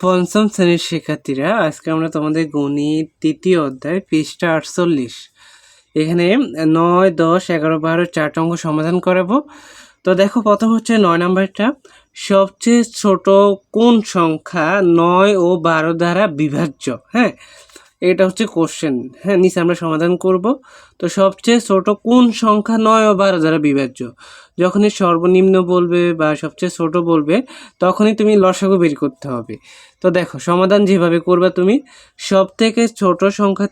পঞ্চম শ্রেণির শিক্ষার্থীরা, আজকে আমরা তোমাদের গণিত তৃতীয় অধ্যায়, পৃষ্ঠা আটচল্লিশ। এখানে নয়, দশ, এগারো, বারো চারটা অঙ্ক সমাধান করাবো। তো দেখো, প্রথম হচ্ছে নয় নাম্বারটা। সবচেয়ে ছোট কোন সংখ্যা নয় ও বারো দ্বারা বিভাজ্য? হ্যাঁ এটা হচ্ছে কোশ্চেন হ্যাঁ নিচে আমরা সমাধান করব। তো সবচেয়ে ছোট কোন সংখ্যা নয় ও বারো দ্বারা বিভাজ্য? যখনই সর্বনিম্ন বলবে বা সবচেয়ে ছোট বলবে, তখনই তুমি লসাগু বের করতে হবে। তো দেখো, সমাধান যেভাবে করবে তুমি সব থেকে ছোট সংখ্যা,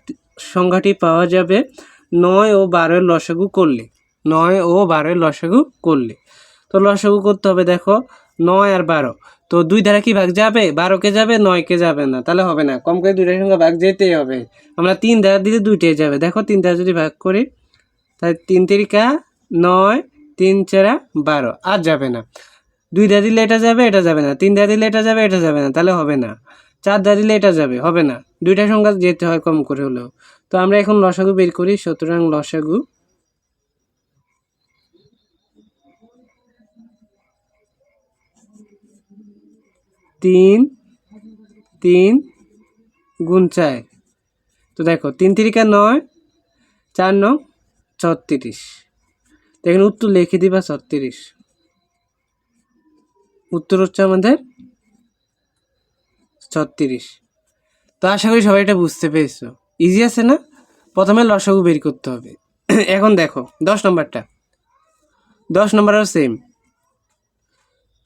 সংখ্যাটি পাওয়া যাবে নয় ও বারোর লসাগু করলে। নয় ও বারোর লসাগু করলে। তো লসাগু করতে হবে দেখো, নয় আর বারো। তো দুই ধারা কি ভাগ যাবে? বারোকে যাবে নয়কে যাবে না। তাহলে হবে না। কম করে দুইটার সঙ্গে ভাগ যেতেই হবে। আমরা তিন ধারা দিলে দুইটাই যাবে। দেখো, তিন ধারা যদি ভাগ করি, তাহলে তিন তিরিকা নয়, তিন চারা বারো। আর যাবে না। দুই দ্বারা দিলে এটা যাবে এটা যাবে না। তিন দ্বারা দিলে এটা যাবে এটা যাবে না। তাহলে হবে না। চার দ্বারা দিলে এটা যাবে, হবে না। দুইটা সংখ্যা যেতে হয় কম করে হলেও। তো আমরা এখন লসাগু বের করি। সুতরাং লসাগু তিন তিন গুণ চার। তো দেখো, তিন তিরিকা নয়, চার নং ছত্রিশ। তো এখানে উত্তর লিখে দিবা ছত্রিশ। উত্তর হচ্ছে আমাদের ছত্রিশ। তো আশা করি সবাই এটা বুঝতে পেরেছ। ইজি আছে না? প্রথমে লসাগু বের করতে হবে। এখন দেখো, দশ নম্বরটা। দশ নম্বরও সেম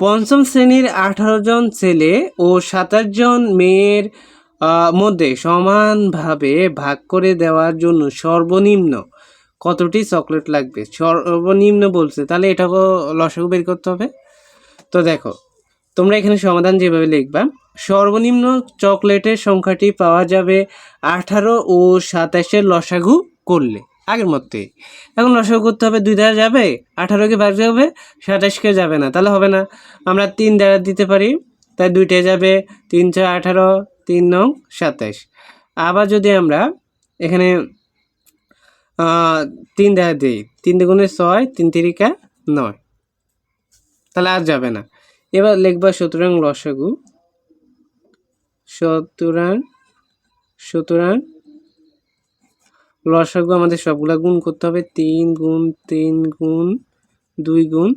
পঞ্চম শ্রেণির আঠারো জন ছেলে ও সাতাশ জন মেয়ের মধ্যে সমানভাবে ভাগ করে দেওয়ার জন্য সর্বনিম্ন কতটি চকলেট লাগবে? সর্বনিম্ন বলছে, তাহলে এটাকেও লসাগু বের করতে হবে। তো দেখো, তোমরা এখানে সমাধান যেভাবে লিখবা, সর্বনিম্ন চকলেটের সংখ্যাটি পাওয়া যাবে আঠারো ও সাতাশের লসাগু করলে। আগের মধ্যে এখন লসাগু করতে হবে দুই দ্বারা যাবে, আঠারোকে ভাগ যাবে, সাতাশকে যাবে না, তাহলে হবে না। আমরা তিন দ্বারা দিতে পারি, তাই দুইটায় যাবে, তিন ছয় আঠারো, তিন নং, সাতাশ। আবার যদি আমরা এখানে তিন দ্বারা দিই, তিন দুগুণে ছয়, তিন তিরিকা নয়, তাহলে আর যাবে না। এবার লিখবা সুতরাং লসাগু সুতরাং সুতরাং লসাগু আমাদের সবগুলা গুণ করতে হবে। তিন গুণ তিন গুণ, দুই গুণ,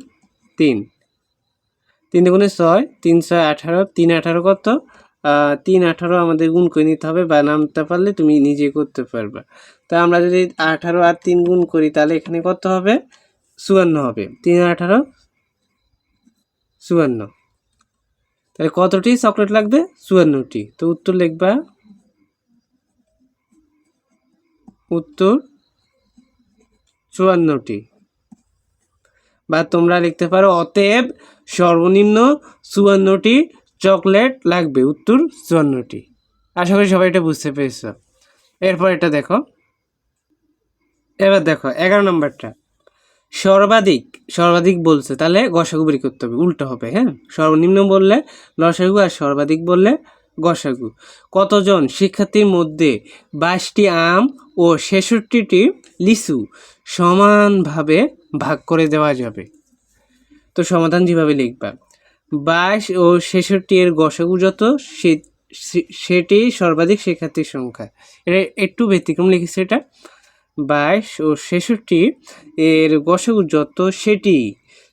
তিন। তিন গুণে ছয়, তিন ছয় আঠারো, তিন আঠারো কত? তিন আঠারো আমাদের গুণ করে নিতে হবে বা নামতে পারলে তুমি নিজে করতে পারবে। তা আমরা যদি আঠারো আর তিন গুণ করি, তাহলে এখানে কত হবে? চুয়ান্ন হবে। তিন আঠারো, চুয়ান্ন। তাহলে কতটি? চকলেট লাগবে? চুয়ান্নটি। তো উত্তর লিখবা। উত্তর চুয়ান্নটি। বা তোমরা লিখতে পারো, অতএব সর্বনিম্ন চুয়ান্নটি চকলেট লাগবে, উত্তর চুয়ান্নটি। আশা করি সবাই এটা বুঝতে পেরেছ। এরপর এটা দেখো। এবার দেখো, এগারো নম্বরটা। সর্বাধিক সর্বাধিক বলছে, তাহলে গসাগু বের করতে হবে, উল্টো হবে হ্যাঁ? সর্বনিম্ন বললে লসাগু আর সর্বাধিক বললে গসাগু। কতজন শিক্ষার্থীর মধ্যে বাইশটি আম ও ছেষট্টিটি লিচু সমানভাবে ভাগ করে দেওয়া যাবে। তো সমাধান যেভাবে লিখবা। বাইশ ও ছেষট্টি এর গসাগু যত সেটি সর্বাধিক শিক্ষার্থীর সংখ্যা। এটা একটু ব্যতিক্রম লিখেছে এটা। বাইশ ও ছেষট্টি এর গসাগু যত, সেটি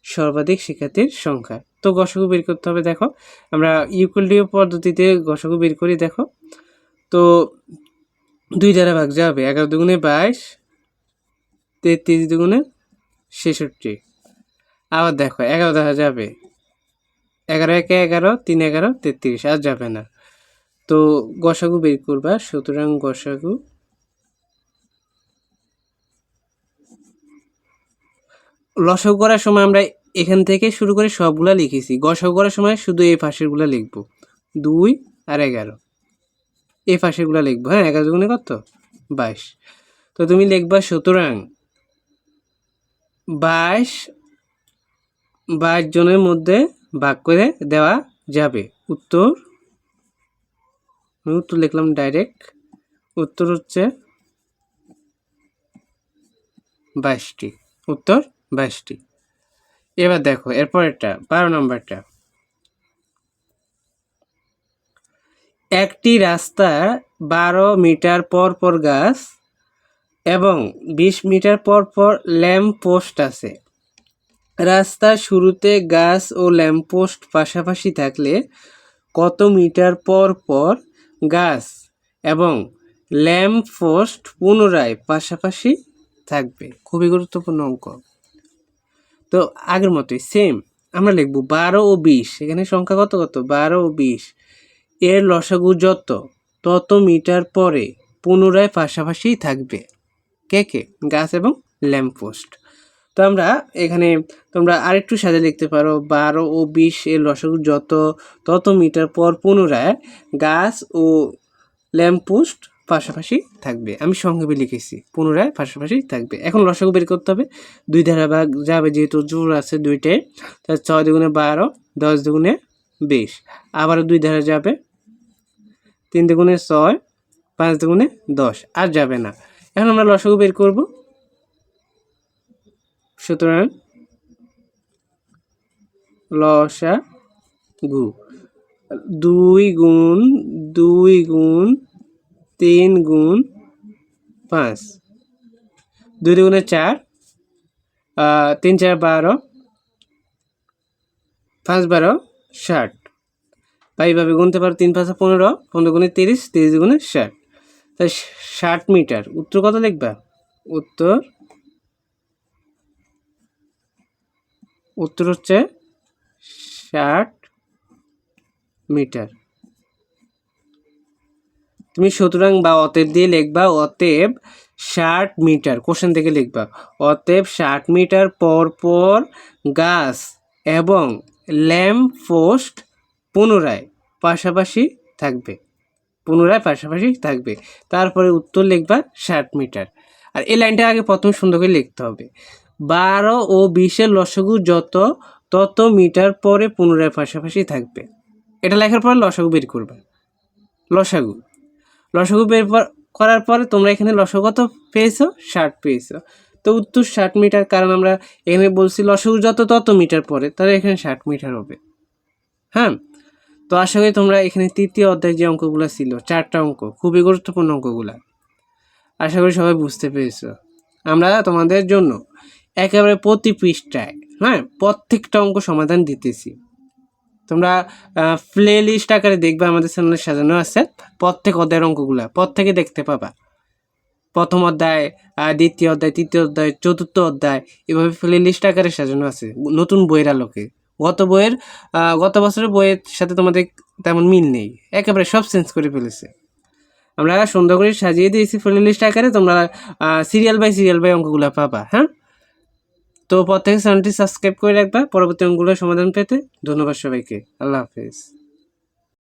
সর্বাধিক শিক্ষার্থীর সংখ্যা। তো গসাগু বের করতে হবে, দেখো। আমরা ইউকুলডিও পদ্ধতিতে গসাগু বের করি, দেখো। তো দুই দ্বারা ভাগ যাবে এগারো দুগুণে বাইশ, তেত্রিশ দুগুণে ছেষট্টি। আবার দেখো, এগারো দেখা যাবে, এগারো একে এগারো, তিন এগারো, তেত্রিশ, আর যাবে না। তো গসাগু বের করবা, সুতরাং গসাগু লসাগু করার সময় আমরা এখান থেকে শুরু করে সবগুলা লিখেছি। গসাগু করার সময় শুধু এই পাশেরগুলা লিখব, দুই আর এগারো। এই পাশেরগুলা লিখব হ্যাঁ এগারো দুগুণে কত? বাইশ। তো তুমি লিখবা সুতরাং বাইশ বাইশ জনের মধ্যে ভাগ করে দেওয়া যাবে। উত্তর, আমি উত্তর লিখলাম ডাইরেক্ট উত্তর হচ্ছে বাইশটি, উত্তর বাইশটি। এবার দেখো এরপর একটা বারো নম্বরটা। একটি রাস্তা বারো মিটার পর পর গাছ এবং বিশ মিটার পর পর ল্যাম্প পোস্ট আছে। রাস্তার শুরুতে গাছ ও ল্যাম্প পোস্ট পাশাপাশি থাকলে কত মিটার পর পর গাছ এবং ল্যাম্প পোস্ট পুনরায় পাশাপাশি থাকবে। খুবই গুরুত্বপূর্ণ অঙ্ক। তো আগের মতোই সেম আমরা লিখব বারো ও বিশ। এখানে সংখ্যা কত কত? বারো ও বিশ। এর লসাগু যত, তত মিটার পরে পুনরায় পাশাপাশি থাকবে। কে কে? গাছ এবং ল্যাম্প পোস্ট তো আমরা এখানে তোমরা আরেকটু সাথে লিখতে পারো, বারো ও বিশ এর লসাগু যত, তত মিটার পর পুনরায় গাছ ও ল্যাম্প পোস্ট পাশাপাশি থাকবে। আমি সংক্ষেপে লিখেছি, পুনরায় পাশাপাশি থাকবে। এখন লসাগু বের করতে হবে। দুই ধারা ভাগ যাবে যেহেতু জোর আছে দুইটাই তার ছয় দুগুণে বারো, দশ দুগুণে বিশ। আবারও দুই ধারা যাবে। তিন দুগুণে ছয়, পাঁচ দুগুণে দশ, আর যাবে না। এখন আমরা লসাগু বের করব। সুতরাং লসা গু দুই গুণ দুই গুণ, তিন গুণ, পাঁচ। দুই দুগুণে চার তিন চার বারো, পাঁচ বারো, ষাট। বা এইভাবে গুনতে পারো তিন পাঁচা পনেরো পনেরো গুণে তিরিশ তিরিশ গুণে ষাট। তাই ষাট মিটার। উত্তর কত লিখবা? উত্তর? উত্তর হচ্ছে ষাট মিটার। তুমি সুতরাং বা অতএব দিয়ে লিখবা, অতএব ষাট মিটার। কোশ্চেন থেকে লিখবা, অতএব ষাট মিটার পর পর গাছ এবং ল্যাম্প পোস্ট পুনরায় পাশাপাশি থাকবে। পুনরায় পাশাপাশি থাকবে। তারপরে উত্তর লিখবা ষাট মিটার। আর এই লাইনটা আগে প্রথমে সুন্দর করে লিখতে হবে। বারো ও বিশের লসগু যত, তত মিটার পরে পুনরায় পাশাপাশি থাকবে। এটা লেখার পর লসাগু বের করবে। লসাগু। লসাগু বের করার পরে তোমরা এখানে লসাগু কত পেয়েছ? ষাট পেয়েছ। তো উত্তর ষাট মিটার, কারণ আমরা এখানে বলছি লসাগু যত, তত মিটার পরে। তাহলে এখানে ষাট মিটার হবে। হ্যাঁ? তো আশা করি তোমরা এখানে তৃতীয় অধ্যায় যে অঙ্কগুলো ছিল, চারটা অঙ্ক, খুবই গুরুত্বপূর্ণ অঙ্কগুলা, আশা করি সবাই বুঝতে পেরেছ। আমরা তোমাদের জন্য একেবারে প্রতি পৃষ্ঠায় হ্যাঁ প্রত্যেকটা অঙ্ক সমাধান দিতেছি। তোমরা প্লে লিস্ট আকারে দেখবে আমাদের চ্যানেলে সাজানো আছে, প্রত্যেক অধ্যায়ের অঙ্কগুলা, প্রত্যেকে দেখতে পাবা। প্রথম অধ্যায় দ্বিতীয় অধ্যায়, তৃতীয় অধ্যায়, চতুর্থ অধ্যায়, এভাবে প্লে লিস্ট আকারে সাজানো আছে, নতুন বইয়ের আলোকে। গত বইয়ের গত বছরের বইয়ের সাথে তোমাদের তেমন মিল নেই। একেবারে সব চেঞ্জ করে ফেলেছে। আমরা সুন্দর করে সাজিয়ে দিয়েছি ফ্রেন্ড লিস্ট আকারে, তোমরা সিরিয়াল বাই সিরিয়াল বাই অঙ্কগুলো পাবা হ্যাঁ? তো প্রত্যেকে চ্যানেলটি সাবস্ক্রাইব করে রাখবা। পরবর্তী অঙ্কগুলোর সমাধান পেতে ধন্যবাদ সবাইকে। আল্লাহ হাফেজ।